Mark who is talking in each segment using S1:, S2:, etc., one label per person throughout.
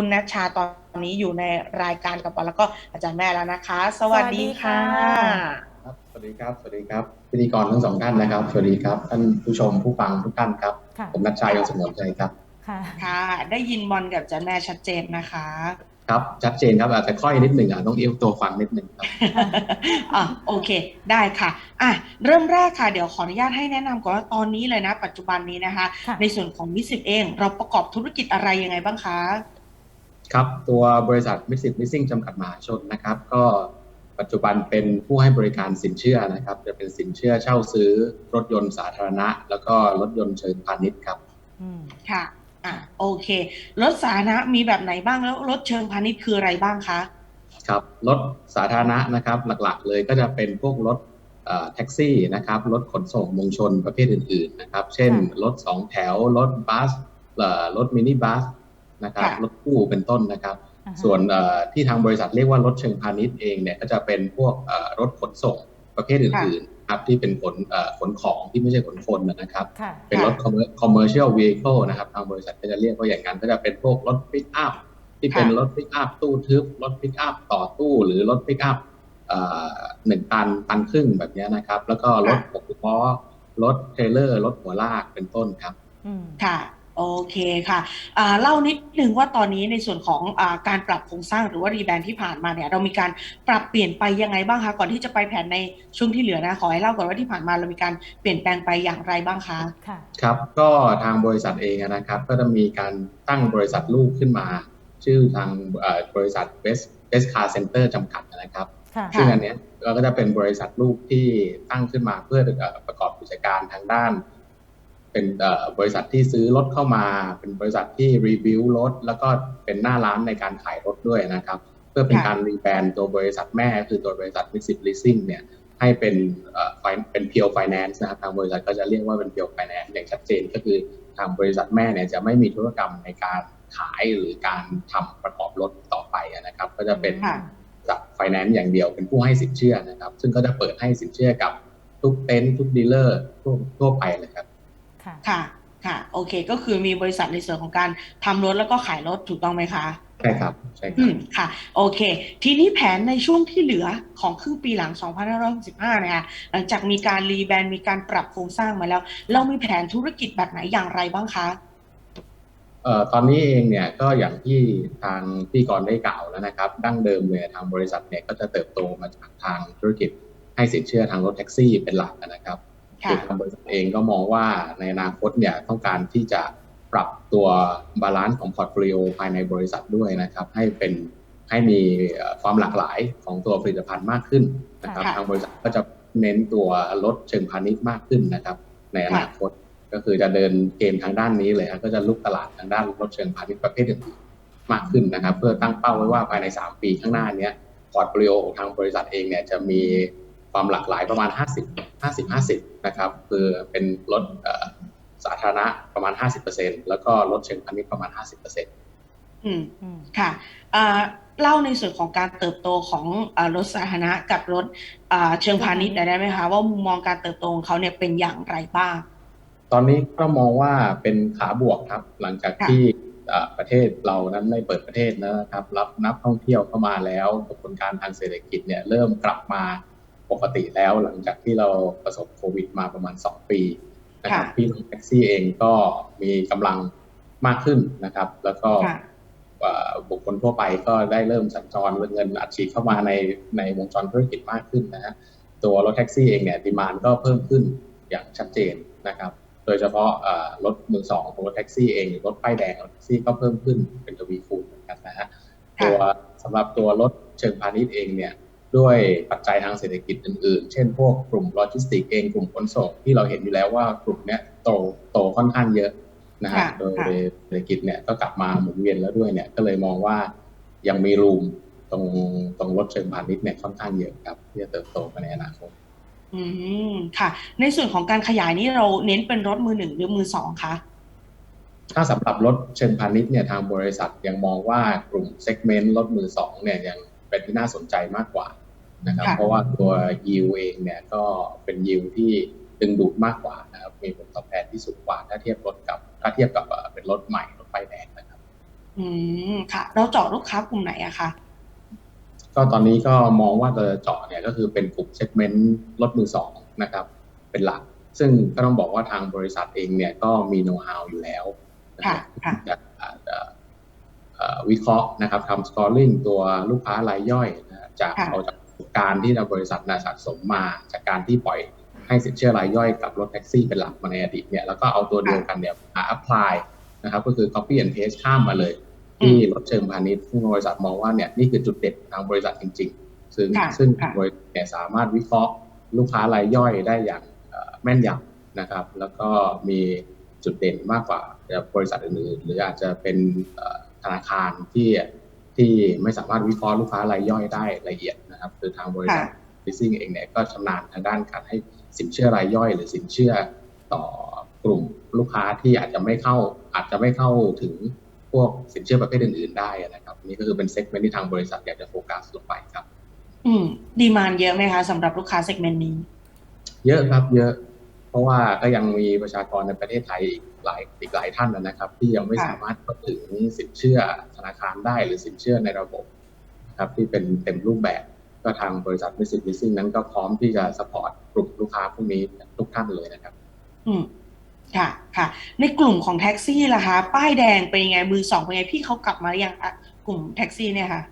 S1: คุณนัชชาตอนนี้อยู่ในรายการกับปอแล้วก็อาจารย์แม่แล้วนะคะ สวัสดีค่ะ
S2: ครับ สวัสดีครับ สวัสดีครับ พิธีกรทั้งสองท่านนะครับ สวัสดีครับ ท่านผู้ชมผู้ฟังทุกท่านครับ
S3: ค่ะ
S2: ผมนัชชัยยงสงวนใจครับ
S3: ค่ะ
S1: ค่ะ ได้ยินบอลกับอาจารย์แม่ชัดเจนนะคะ
S2: ครับ ชัดเจนครับ อาจจะค่อยนิดหนึ่งอะต้องเอี้ยวตัวฟังนิดหนึ่งครับ
S1: อะโอเค ได้ค่ะอะเริ่มแรกค่ะ เดี๋ยวขออนุญาตให้แนะนำก่อนว่าตอนนี้เลยนะ ปัจจุบันนี้นะคะ
S3: ค่ะ
S1: ในส่วนของมิสซิเอง เราประกอบธุรกิจอะไรยังไงบ้างคะ
S2: ครับ ตัวบริษัทมิสิมิซิ่งจำกัดมหาชนนะครับ ก็ปัจจุบันเป็นผู้ให้บริการสินเชื่อนะครับ จะเป็นสินเชื่อเช่าซื้อรถยนต์สาธารณะ แล้วก็รถยนต์เชิงพาณิชย์ครับ
S3: อืม
S1: ค่ะ อะ โอเค รถสาธารณะมีแบบไหนบ้างแล้วรถเชิงพาณิชย์คืออะไรบ้างคะ
S2: ครับ รถสาธารณะนะครับ หลักๆ เลยก็จะเป็นพวกรถเอ่อแท็กซี่นะครับ รถขนส่งมวลชนประเภทอื่น ๆ นะครับ เช่น
S3: ค่ะ
S2: รถสองแถว รถบัสเอ่อรถมินิบัสนะครับ
S1: ค่ะ
S2: รถ ตู้เป็นต้นนะครับ
S3: อ่าฮะ
S2: ส่วนเอ่อที่ทางบริษัทเรียกว่ารถเชิงพาณิชย์เองเนี่ยก็จะเป็นพวกเอ่อรถขนส่งประเภทอื่นๆครับที่เป็นขนเอ่อขนของที่ไม่ใช่ขนคนนะครับ
S3: ค่ะ
S2: เป็นรถ commer- commercial vehicle นะครับทางบริษัทก็จะเรียกว่าอย่างนั้นก็จะเป็นพวกรถปิกอัพที่เป็น
S1: ค่ะ
S2: รถปิกอัพตู้ทึบรถปิกอัพต่อตู้หรือรถปิกอัพหนึ่งตันตันครึ่งแบบเนี้ยนะครับ แล้วก็รถหกล้อรถเทรลเลอร์รถหัวลากเป็นต้นครับ
S3: อืม
S1: ค่ะ โอเคค่ะอ่าเล่านิดนึงว่าตอนนี้ในส่วนของอาการปรับโครงสร้างหรือว่ารีแบรนด์ที่ผ่านมาเนี่ยเรามีการปรับเปลี่ยนไปยังไงบ้างคะก่อนที่จะไปแผนในช่วงที่เหลือนะขอให้เล่าก่อนว่าที่ผ่านมาเรามีการเปลี่ยนแปลงไปอย่างไรบ้างคะ
S3: ค่ะ
S2: ครับ ก็ทางบริษัทเองนะครับ ก็จะมีการตั้งบริษัทลูกขึ้นมา ชื่อทางเอ่อบริษัท Best Best Car Center จำกัดนะครับ
S3: ค่ะ
S2: ซึ่งอันเนี้ยเราก็จะเป็นบริษัทลูกที่ตั้งขึ้นมาเพื่อเอ่อประกอบกิจการทางด้าน เป็นเอ่อบริษัทที่ซื้อรถเข้ามา เป็นบริษัทที่รีวิวรถ แล้วก็เป็นหน้าร้านในการขายรถด้วยนะครับ เพื่อเป็น
S1: ค่ะ
S2: การรีแบรนด์ตัวบริษัทแม่คือตัวบริษัท m i x i p Leasing เนี่ยให้เป็นเอ่อ fin- เป็น Pure Finance นะครับทางบริษัทก็จะเรียกว่าเป็น Pure Finance อย่างชัดเจนก็คือทางบริษัทแม่เนี่ยจะไม่มีธุรกรรมในการขายหรือการทำประกอบรถต่อไปนะครับ ก็จะเป็น
S1: ค่ะ
S2: จากไฟแนนซ์อย่างเดียวเป็นผู้ให้สินเชื่อนะครับ ซึ่งก็จะเปิดให้สินเชื่อกับทุกเต็นท์ทุกดีลเลอร์ทั่วทั่วไปเลยครับ
S3: ค่ะ
S1: ค่ะ ค่ะ โอเค ก็คือมีบริษัทในส่วนของการทำรถแล้วก็ขายรถถูกต้องไหมคะ
S2: ใช่ครับ ใช่ค
S1: อื
S2: รับ
S1: มค่ะ โอเค ทีนี้แผนในช่วงที่เหลือของครึ่งปีหลัง 2565นะคะหลังจากมีการรีแบรนด์มีการปรับโครงสร้างมาแล้ว เรามีแผนธุรกิจแบบไหนอย่างไรบ้างคะ
S2: เอ่อตอนนี้เองเนี่ยก็อย่างที่ทางพี่กรณ์ได้กล่าวแล้วนะครับ ดั้งเดิมเนี่ยทางบริษัทเนี่ยก็จะเติบโตมาจากทางธุรกิจให้สินเชื่อทางรถแท็กซี่เป็นหลักนะครับ
S1: ค่ะ
S2: โดยทางบริษัทเองก็มองว่าในอนาคตเนี่ยต้องการที่จะปรับตัวบาลานซ์ของพอร์ตโฟลิโอภายในบริษัทด้วยนะครับ ให้เป็นให้มีเอ่อความหลากหลายของตัวผลิตภัณฑ์มากขึ้นนะครับ
S1: ค่ะ
S2: ทางบริษัทก็จะเน้นตัวรถเชิงพาณิชย์มากขึ้นนะครับ ในอนาคตก็คือจะเดินเกมทางด้านนี้เลยครับก็จะลุกตลาดทางด้านรถเชิงพาณิชย์ประเภทอื่นๆมากขึ้นนะครับ เพื่อตั้งเป้าไว้ว่าภายใน 3 ปีข้างหน้าเนี้ยพอร์ตโฟลิโอของทางบริษัทเองเนี่ยจะมี ความหลากหลายประมาณ 50 50 50นะครับคือเป็นรถเอ่อสาธารณะประมาณ 50%แล้วก็รถเชิงพาณิชย์ประมาณ 50%
S1: อืม
S3: อืม
S1: ค่ะอ่าเล่าในส่วนของการเติบโตของอารถสาธารณะกับรถอ่าเชิงพาณิชย์หน่อยได้ไหมคะว่ามุมมองการเติบโตของเขาเนี่ยเป็นอย่างไรบ้าง
S2: ตอนนี้ก็มองว่าเป็นขาบวกครับ หลังจาก
S1: ค่ะ
S2: ที่เอ่อประเทศเรานั้นไม่เปิดประเทศนะครับ รับนักท่องเที่ยวเข้ามาแล้วกระบวนการทางเศรษฐกิจเนี่ยเริ่มกลับมา ปกติแล้วหลังจากที่เราประสบโควิดมาประมาณ 2 ปีนะครับ
S1: ค่ะ
S2: พี่น้องแท็กซี่เองก็มีกำลังมากขึ้นนะครับ แล้วก็
S1: ค่ะ
S2: เอ่อบุคคลทั่วไปก็ได้เริ่มสัญจรเงินอัดฉีดเข้ามาในในวงจรธุรกิจมากขึ้นนะฮะตัวรถแท็กซี่เองเนี่ยดีมานก็เพิ่มขึ้นอย่างชัดเจนนะครับ โดยเฉพาะเอ่อรถมือสองของรถแท็กซี่เองหรือรถป้ายแดงรถแท็กซี่ก็เพิ่มขึ้นเป็นทวีคูณเหมือนกันนะฮะ
S1: ค่ะ
S2: ตัวสำหรับตัวรถเชิงพาณิชย์เองเนี่ย ด้วยปัจจัยทางเศรษฐกิจอื่นๆ เช่นพวกกลุ่มโลจิสติกเองกลุ่มขนส่งที่เราเห็นอยู่แล้วว่ากลุ่มเนี้ยโตโตค่อนข้างเยอะนะฮะ
S1: ค่ะ
S2: โดย
S1: ค่ะ
S2: เศรษฐกิจเนี่ยก็กลับมาหมุนเวียนแล้วด้วยเนี่ยก็เลยมองว่ายังมีรูมตรงตรงรถเชิงพาณิชย์เนี่ยค่อนข้างเยอะครับที่จะเติบโตไปในอนาคต
S1: อืมค่ะ ในส่วนของการขยายนี้เราเน้นเป็นรถมือหนึ่งหรือมือสองคะ
S2: ถ้าสำหรับรถเชิงพาณิชย์เนี่ยทางบริษัทยังมองว่ากลุ่มเซกเมนต์รถมือสองเนี่ยยัง เป็นที่น่าสนใจมากกว่านะครับ
S1: ค่ะ
S2: เพราะว่าตัวยิวเองเนี่ยก็เป็นยิวที่ดึงดูดมากกว่านะครับ มีผลตอบแทนที่สูงกว่า ถ้าเทียบรถกับถ้าเทียบกับเอ่อเป็นรถใหม่รถไฟแดงนะครับ
S1: ออืมค่ะ เราเจาะลูกค้ากลุ่มไหนอะคะ
S2: ก็ตอนนี้ก็มองว่าจะเจาะเนี่ยก็คือเป็นกลุ่มเซกเมนต์รถมือสองนะครับ เป็นหลัก ซึ่งก็ต้องบอกว่าทางบริษัทเองเนี่ยก็มีโน้ตฮาวอยู่แล้วนะค
S1: ค่ะ
S2: รับ
S1: ค่ะ
S2: จะอาจจะเอ่อ วิเคราะห์นะครับทำสกอร์ลิงตัวลูกค้ารายย่อยนะจาก
S1: ค่ะ
S2: เอาจากการที่ทางบริษัทนะสะสมมาจากการที่ปล่อยให้สินเชื่อรายย่อยกับรถแท็กซี่เป็นหลักมาในอดีตเนี่ยแล้วก็เอาตัวเดียวกันเนี่ยมาอัพพลายนะครับก็คือ copy and paste ข้ามมาเลย ที่รถเชิงพาณิชย์ซึ่งบริษัทมองว่าเนี่ยนี่คือจุดเด่นของทางบริษัทจริง ๆ ซึ่ง
S1: ค่ะ
S2: ซึ่ง
S1: ค่ะ
S2: บริษัทเนี่ยสามารถวิเคราะห์ลูกค้ารายย่อยได้อย่างเอ่อแม่นยำนะครับ แล้วก็มีจุดเด่นมากกว่าบริษัทอื่นๆ หรืออาจจะเป็นเอ่อธ นาคารที่ที่ไม่สามารถวิเคราะห์ลูกค้ารายย่อยได้ละเอียดนะครับคือทางบริษัท
S1: ค่ะ
S2: ฟิซซิ่งเองเนี่ยก็ชำนาญทางด้านการให้สินเชื่อรายย่อย หรือสินเชื่อต่อกลุ่มลูกค้าที่อาจจะไม่เข้าอาจจะไม่เข้าถึงพวกสินเชื่อประเภทอื่นๆได้นะครับ นี่ก็คือเป็นเซกเมนต์ที่ทางบริษัทอยากจะโฟกัสลงไปครับ
S1: อืมดีมานเยอะไหมคะสำหรับลูกค้าเซกเมนต์นี้
S2: เยอะครับเยอะเพ ราะว่าก็ยังมีประชากรในประเทศไทยอีกหลายอีกหลายท่านนะครับ ที่ยังไม่
S1: ค่ะ
S2: สามารถเข้าถึงสินเชื่อธนาคารได้หรือสินเชื่อในระบบนะครับที่เป็นเต็มรูปแบบ ก็ทางบริษัทมิสซิสซิ่งนั้นก็พร้อมที่จะสปอร์ตกลุ่มลูกค้าพวกนี้ทุกท่านเลยนะครับ
S1: อืมค่ะค่ะ ในกลุ่มของแท็กซี่ล่ะคะ ป้ายแดงเป็นยังไงมือสองเป็นยังไงพี่เขากลับมาหรือยังคะกลุ่มแท็กซี่เนี่ยค่ะ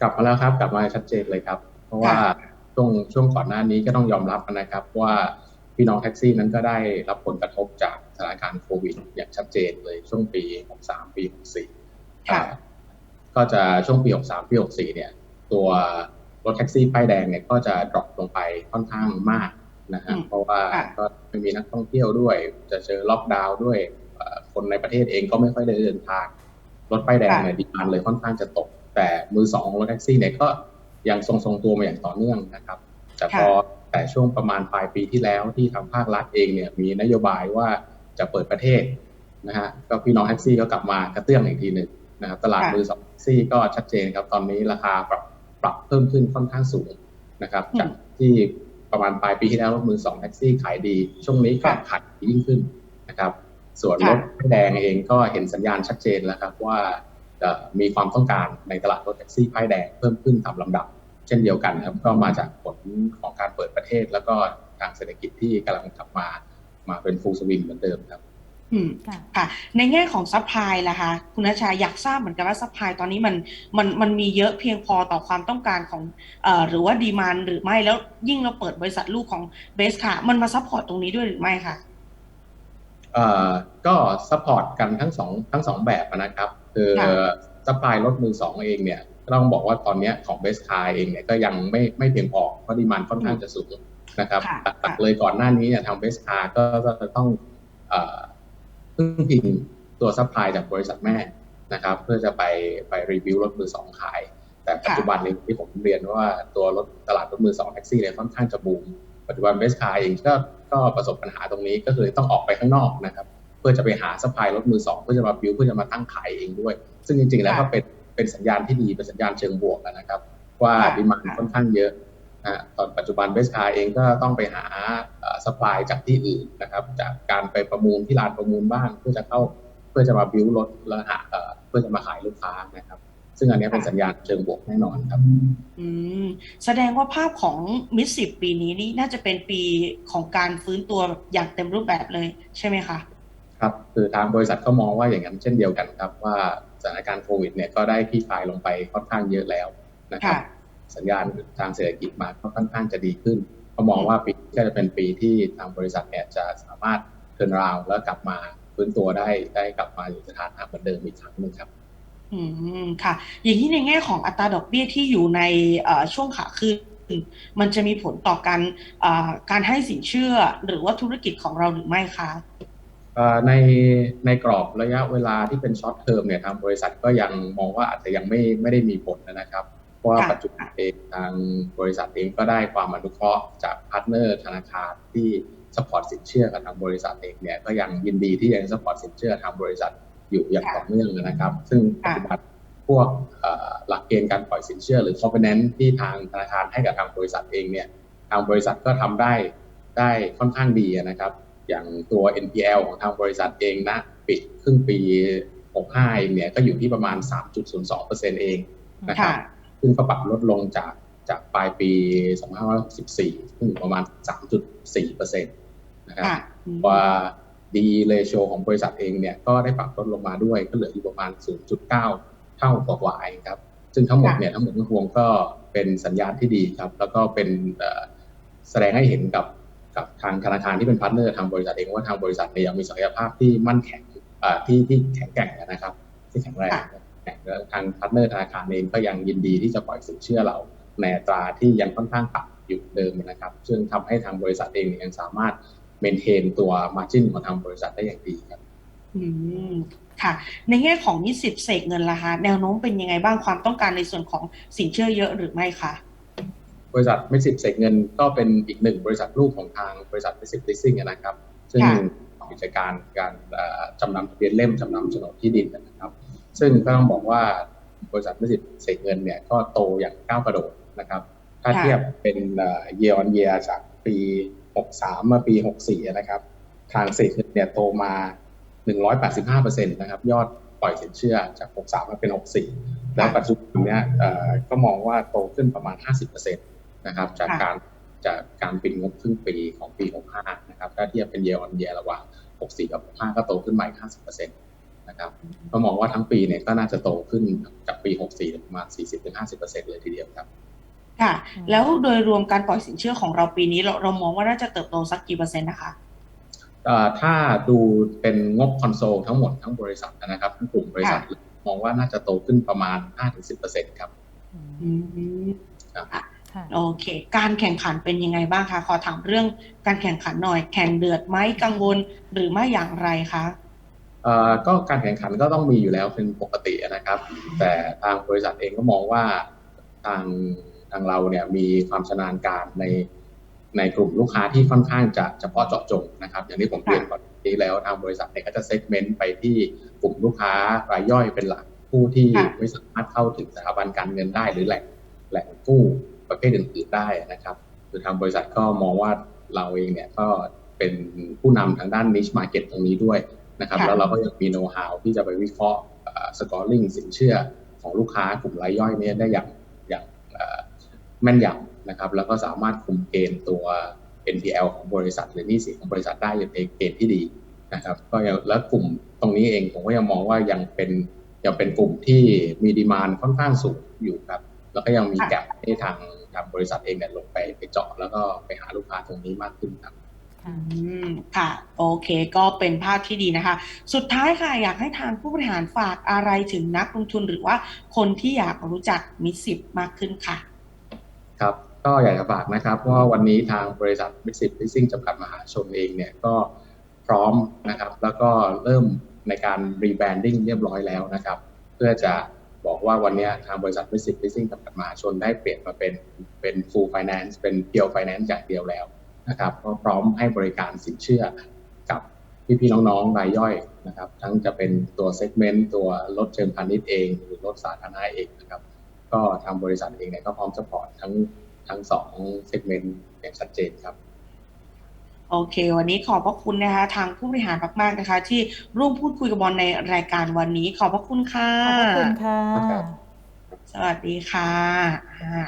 S2: กลับมาแล้วครับ กลับมาชัดเจนเลยครับ เพราะว่า
S1: ค่ะ
S2: ช่วงช่วงก่อนหน้านี้ก็ต้องยอมรับนะครับว่า พี่น้องแท็กซี่นั้นก็ได้รับผลกระทบจากสถานการณ์โควิด อย่างชัดเจนเลยช่วงปี 63 ปี 64
S1: ค่ะ
S2: อ่าก็จะช่วงปี 63 ปี 64 เนี่ย ตัวรถแท็กซี่ป้ายแดงเนี่ยก็จะดรอปลงไปค่อนข้างมากนะฮะ
S1: อืม
S2: เพราะว่า
S1: ค่ะ
S2: ก็ไม่มีนักท่องเที่ยวด้วย จะเจอล็อกดาวน์ด้วยเอ่อคนในประเทศเองก็ไม่ค่อยได้เดินทางรถป้ายแดงเนี่ยดีมานเลยค่อนข้างจะตก แต่มือสองของรถแท็กซี่เนี่ยก็ยังทรงๆตัวมาอย่างต่อเนื่องนะครับ แต่พอ แต่ช่วงประมาณปลายปีที่แล้วที่ทางภาครัฐเองเนี่ยมีนโยบายว่าจะเปิดประเทศนะฮะก็พี่น้องแท็กซี่ก็กลับมากระเตื้องอีกทีหนึ่งนะครับตลาด
S1: ค่ะ
S2: มือสองแท็กซี่ก็ชัดเจนครับตอนนี้ราคาปรับปรับเพิ่มขึ้นค่อนข้างสูงนะครับ
S1: อืม
S2: จากที่ประมาณปลายปีที่แล้วรถมือสองแท็กซี่ขายดี ช่วงนี้ก็
S1: ค่ะ
S2: ขายดียิ่งขึ้นนะครับ ส่วนร
S1: ค่ะ
S2: ถป้ายแดงเองก็เห็นสัญญาณชัดเจนแล้วครับว่าเอ่อมีความต้องการในตลาดรถแท็กซี่ป้ายแดงเพิ่มขึ้นตามลำดับเช่นเดียวกันครับ ก็มาจากผลของการเปิดประเทศ แล้วก็ทางเศรษฐกิจที่กำลังกลับมามาเป็นฟูลสวิงเหมือนเดิมครับ
S1: อืม
S3: ค่ะ
S1: ค่ะในแง่ของซัพพลายล่ะคะ คุณนัชชาอยากทราบเหมือนกันว่าซัพพลายตอนนี้มันมันมันมีเยอะเพียงพอต่อความต้องการของเอ่อหรือว่าดีมานหรือไม่แล้วยิ่งเราเปิดบริษัทลูกของเบสค่ะ มันมาซัพพอร์ตตรงนี้ด้วยหรือไม่คะ
S2: เอ่อก็ซัพพอร์ตกันทั้งสองทั้งสองแบบนะครับคือ
S1: ค่ะ
S2: ซัพพลายรถมือสองเองเนี่ยก็ ต้องบอกว่าตอนเนี้ยของเบสคาเองเนี่ยก็ยังไม่ไม่เพียงพอเพราะดีมานค่อนข้างจะสูงนะครับ
S1: ค่ะ
S2: หลักๆเลยก่อนหน้านี้เนี่ยทางเบสคาก็จะต้องเอ่อพึ่งพิงตัวซัพพลายจากบริษัทแม่นะครับ เพื่อจะไปไปรีวิวรถมือสองขาย แต่ปัจจุบันนี้ที่ผมเรียนว่าตัวรถตลาดรถมือสองแท็กซี่เนี่ยค่อนข้างจะบูมปัจจุบันเบสคาเองก็ก็ประสบปัญหาตรงนี้ก็คือต้องออกไปข้างนอกนะครับ เพื่อจะไปหาซัพพลายรถมือสองเพื่อจะมาบิวเพื่อจะมาตั้งขายเองด้วย ซึ่งจริงๆแล้วก็เป็น เป็นสัญญาณที่ดีเป็นสัญญาณเชิงบวกนะครับ ว่า
S1: ค่ะ
S2: ดีมานค่อนข้างเยอะนะตอนปัจจุบันเบสคาเองก็ต้องไปหาซัพพลายจากที่อื่นนะครับจากการไปประมูลที่ร้านประมูลบ้างเพื่อจะเข้าเพื่อจะมาบิวรถแล้วหาเอ่อเพื่อจะมาขายลูกค้านะครับ ซึ่งอันนี้เป็นสัญญาณเชิงบวกแน่นอนครับ
S1: อืมแสดงว่าภาพของมิดสิบปีนี้นี่น่าจะเป็นปีของการฟื้นตัวแบบอย่างเต็มรูปแบบเลยใช่ไหมคะ
S2: ครับ คือทางบริษัทก็มองว่าอย่างนั้นเช่นเดียวกันครับว่า สถานการณ์โควิดเนี่ยก็ได้คลี่คลายลงไปค่อนข้างเยอะแล้วนะครับ
S1: ค่ะ
S2: สัญญาณทางเศรษฐกิจมาก็ค่อนข้างจะดีขึ้น ก็มองว่าปีนี้ก็จะเป็นปีที่ทางบริษัทเนี่ยจะสามารถเทิร์นราวแล้วกลับมาฟื้นตัวได้ได้กลับมาอยู่สถานะเหมือนเดิมอีกครั้งหนึ่งครับ
S1: อืมค่ะ อย่างนี้ในแง่ของอัตราดอกเบี้ยที่อยู่ในเอ่อช่วงขาขึ้นมันจะมีผลต่อการเอ่อการให้สินเชื่อหรือว่าธุรกิจของเราหรือไม่คะ
S2: เอ่อ ในในกรอบระยะเวลาที่เป็นช็อตเทอมเนี่ยทางบริษัทก็ยังมองว่าอาจจะยังไม่ไม่ได้มีผลนะครับเพราะว่า
S1: ค่ะ
S2: ปัจจุบันเองทางบริษัทเองก็ได้ความอนุเคราะห์จากพาร์ทเนอร์ธนาคารที่สปอร์ตสินเชื่อกับทางบริษัทเองเนี่ยก็ยังยินดีที่ยังสปอร์ตสินเชื่อทางบริษัทอยู่อย่างต่อเนื่องนะครับ ซึ่งปัจจุบันพวกเอ่อหลักเกณฑ์การปล่อยสินเชื่อ หรือ covenant ที่ทางธนาคารให้กับทางบริษัทเองเนี่ยทางบริษัทก็ทำได้ได้ค่อนข้างดีนะครับ อย่างตัว NPL ของทางบริษัทเองนะปิดครึ่งปี 65 เองเนี่ยก็อยู่ที่ประมาณ 3.02%เองนะครับ
S1: ค่ะ
S2: ซึ่งก็ปรับลดลงจากจากปลายปี 2564ซึ่งอยู่ประมาณ 3.4%นะครับ
S1: ค่ะ
S2: ว่า D ratio ของบริษัทเองเนี่ยก็ได้ปรับลดลงมาด้วยก็เหลืออยู่ประมาณ 0.9 เท่ากว่าๆเองครับ ซึ่งทั้งหมดเนี่ยทั้งหมดทั้งปวงก็เป็นสัญญาณที่ดีครับ แล้วก็เป็นเอ่อแสดงให้เห็นกับ กับทางธนาคารที่เป็นพาร์ทเนอร์ทางบริษัทเองว่าทางบริษัทเนี่ยยังมีศักยภาพที่มั่นแข็งที่ที่แข็งแกร่งนะครับ ที่แข็งแรงแล้วทางพาร์ทเนอร์ธนาคารเองก็ยังยินดีที่จะปล่อยสินเชื่อเราในตราที่ยังค่อนข้างต่ำอยู่เดิมนะครับ ซึ่งทำให้ทางบริษัทเองยังสามารถเมนเทนตัว Margin ของทางบริษัทได้อย่างดีครับ
S1: อืมค่ะ ในแง่ของนิสิตเสกเงินล่ะคะแนวโน้มเป็นยังไงบ้างความต้องการในส่วนของสินเชื่อเยอะหรือไม่คะ
S2: บริษัทไม่สิบเสกเงินก็เป็นอีกหนึ่งบริษัทลูกของทางบริษัทไม่สิบลิสซิ่งนะครับ ซึ่ง
S1: ค่ะ
S2: กิจการการเอ่อจำนำทะเบียนเล่มจำนำโฉนดที่ดินนะครับ ซึ่งก็ต้องบอกว่าบริษัทไม่สิบเสกเงินเนี่ยก็โตอย่างก้าวกระโดดนะครับ ถ้าเทียบเป็นเยียร์ออนเยียจากปี 63 มาปี 64 นะครับ ทางเสกเงินเนี่ยโตมา 185%นะครับ ยอดปล่อยสินเชื่อจาก 63 มาเป็น 64 แล้วปัจจุบันเนี้ยเอ่อก็มองว่าโตขึ้นประมาณ 50%นะครับ จาก
S1: ค่ะ
S2: การจากการปิดงบครึ่งปีของปี 65 นะครับ ถ้าเทียบเป็นเยียร์ออนเยียระหว่าง 64 กับ 65 ก็โตขึ้นมาอีก50%นะครับก็มองว่าทั้งปีเนี่ยก็น่าจะโตขึ้นจากปี 64 ประมาณ 40-50%เลยทีเดียวครับ
S1: ค่ะ แล้วโดยรวมการปล่อยสินเชื่อของเราปีนี้เราเรามองว่าน่าจะเติบโตสักกี่เปอร์เซ็นต์นะคะ
S2: เอ่อถ้าดูเป็นงบคอนโซลทั้งหมดทั้งบริษัทนะครับทั้งกลุ่มบริษัทมองว่าน่าจะโตขึ้นประมาณ 5-10%ครับ
S1: อืม
S3: ค่ะ
S1: โอเค การแข่งขันเป็นยังไงบ้างคะ ขอถามเรื่องการแข่งขันหน่อย แข่งเดือดไหมกังวลหรือไม่อย่างไรคะ
S2: เอ่อก็การแข่งขันก็ต้องมีอยู่แล้วเป็นปกตินะครับ แต่ทางบริษัทเองก็มองว่าทางทางเราเนี่ยมีความชำนาญการในในกลุ่มลูกค้าที่ค่อนข้างจะเฉพาะเจาะจงนะครับ อย่างที่ผมเรียนก่อนนี้แล้วทางบริษัทเนี่ยก็จะเซกเมนต์ไปที่กลุ่มลูกค้ารายย่อยเป็นหลักผู้ที่
S1: ค่ะ
S2: ไม่สามารถเข้าถึงสถาบันการเงินได้หรือแหล่งแหล่งกู้ ประเภทอื่นๆได้นะครับคือทางบริษัทก็มองว่าเราเองเนี่ยก็เป็นผู้นำทางด้าน niche market ตรงนี้ด้วยนะครับ
S1: ค่ะ
S2: แล้วเราก็ยังมีโน้ต h าวที่จะไปวิเคราะห์สกอร์ลิงสินเชื่อของลูกค้ากลุ่มรายย่อยเนี่ยได้อย่างอย่างเอ่อแม่นยำนะครับ แล้วก็สามารถคุมเกณฑ์ตัว NPL ของบริษัทหรือหนี้สินของบริษัทได้ในเกณฑ์ที่ดีนะครับ ก็ยังแล้วกลุ่มตรงนี้เองผมก็ยังมองว่ายังเป็นยังเป็นกลุ่มที่มีดีมานค่อนข้างสูงอยู่ครับ แล้วก็ยังมี
S1: ค่ะ
S2: แกลบให้ทาง ทางบริษัทเองเนี่ยลงไปไปเจาะแล้วก็ไปหาลูกค้าตรงนี้มากขึ้นครับ
S1: อืมค่ะ โอเค ก็เป็นภาพที่ดีนะคะ สุดท้ายค่ะ อยากให้ทางผู้บริหารฝากอะไรถึงนักลงทุนหรือว่าคนที่อยากรู้จักมิสซิปมากขึ้นค่ะ
S2: ครับก็อยากจะฝากนะครับว่าวันนี้ทางบริษัทมิสิ l ิ a ซิ่งจำกัดมหาชนเองเนี่ยก็พร้อมนะครับ แล้วก็เริ่มในการรีแบรนดิ้งเรียบร้อยแล้วนะครับ เพื่อจะ บอกว่าวันนี้ทางบริษัทมิสิ l ิ a ซิ่งจำกัดมหาชนได้เปลี่ยนมาเป็นเป็น full finance เป็น pure finance อย่างเดียวแล้วนะครับก็พร้อมให้บริการสินเชื่อกับพี่ๆน้องๆรายย่อยนะครับ ทั้งจะเป็นตัวเซกเมนต์ตัวรถเชิงพาณิชย์เองหรือรถสาธารณะเองนะครับ ก็ทางบริษัทเองเนี่ยก็พร้อมสปอร์ตทั้งทั้งสองเซกเมนต์อย่างชัดเจนครับ
S1: โอเค วันนี้ขอบพระคุณนะคะ ทางผู้บริหารมากๆนะคะ ที่ร่วมพูดคุยกับบอลในรายการวันนี้ ขอบพระคุณค่ะ
S3: ขอบพระคุณค่ะ
S2: ครับ
S1: สวัสดีค่ะอ่า